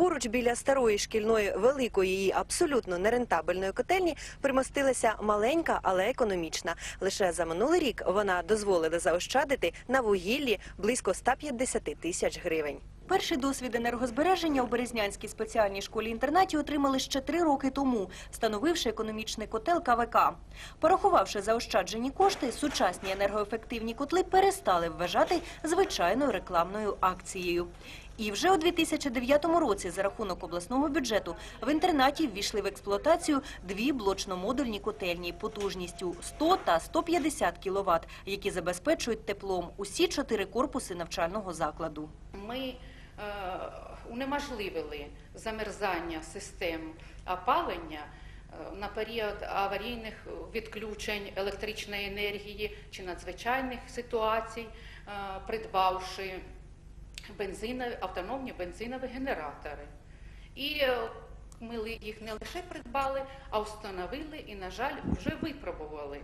Поруч біля старої шкільної великої і абсолютно нерентабельної котельні примостилася маленька, але економічна. Лише за минулий рік вона дозволила заощадити на вугіллі близько 150 тисяч гривень. Перший досвід енергозбереження у Березнянській спеціальній школі-інтернаті отримали ще три роки тому, встановивши економічний котел КВК. Порахувавши заощаджені кошти, сучасні енергоефективні котли перестали вважати звичайною рекламною акцією. І вже у 2009 році за рахунок обласного бюджету в інтернаті ввійшли в експлуатацію дві блочно-модульні котельні потужністю 100 та 150 кВт, які забезпечують теплом усі чотири корпуси навчального закладу. Ми е, унеможливили замерзання систем опалення е, на період аварійних відключень електричної енергії чи надзвичайних ситуацій, е, придбавши бензинові, автономні бензинові генератори. І е, ми їх не лише придбали, а встановили і, на жаль, вже випробували.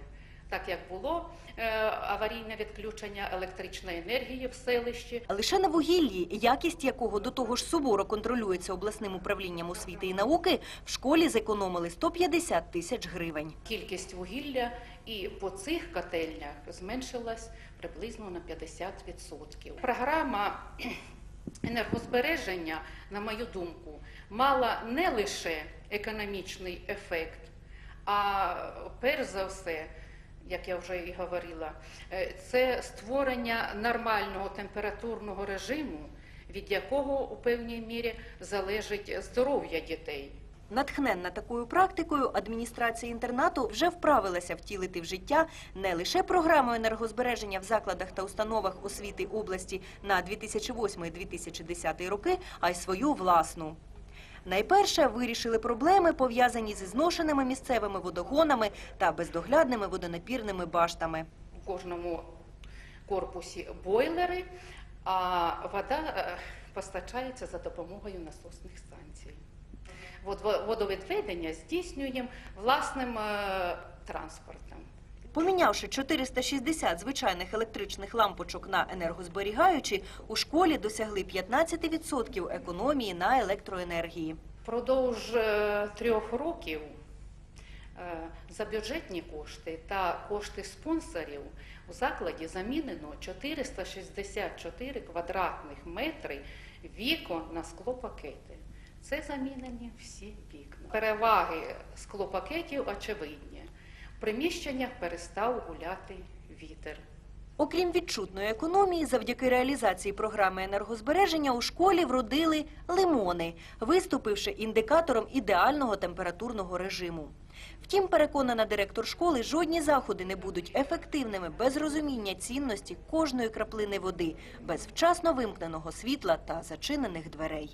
Так як було е, аварійне відключення електричної енергії в селищі, Лише на вугіллі, якість якого до того ж суворо контролюється обласним управлінням освіти і науки, в школі зекономили 150 тисяч гривень. кількість вугілля і по цих котельнях зменшилась приблизно на 50%. Програма енергозбереження, на мою думку, мала не лише економічний ефект, а перш за все, як я вже і говорила, е, це створення нормального температурного режиму, від якого у певній мірі залежить здоров'я дітей. Натхненна такою практикою, адміністрація інтернату вже вправилася втілити в життя не лише програму енергозбереження в закладах та установах освіти області на 2008-2010 роки, а й свою власну. Найперше вирішили проблеми, пов'язані зі зношеними місцевими водогонами та бездоглядними водонапірними баштами. у кожному корпусі бойлери, а вода е, постачається за допомогою насосних станцій. Вод- Водовідведення здійснюємо власним е, транспортом. Помінявши 460 звичайних електричних лампочок на енергозберігаючі, у школі досягли 15% економії на електроенергії. Впродовж е, трьох років е, за бюджетні кошти та кошти спонсорів у закладі замінено 464 квадратних метри вікон на склопакети. Це замінені всі вікна. Переваги склопакетів очевидні. В приміщеннях перестав гуляти вітер. Окрім відчутної економії, завдяки реалізації програми енергозбереження у школі вродили лимони, виступивши індикатором ідеального температурного режиму. Втім, переконана директор школи, жодні заходи не будуть ефективними без розуміння цінності кожної краплини води, без вчасно вимкненого світла та зачинених дверей.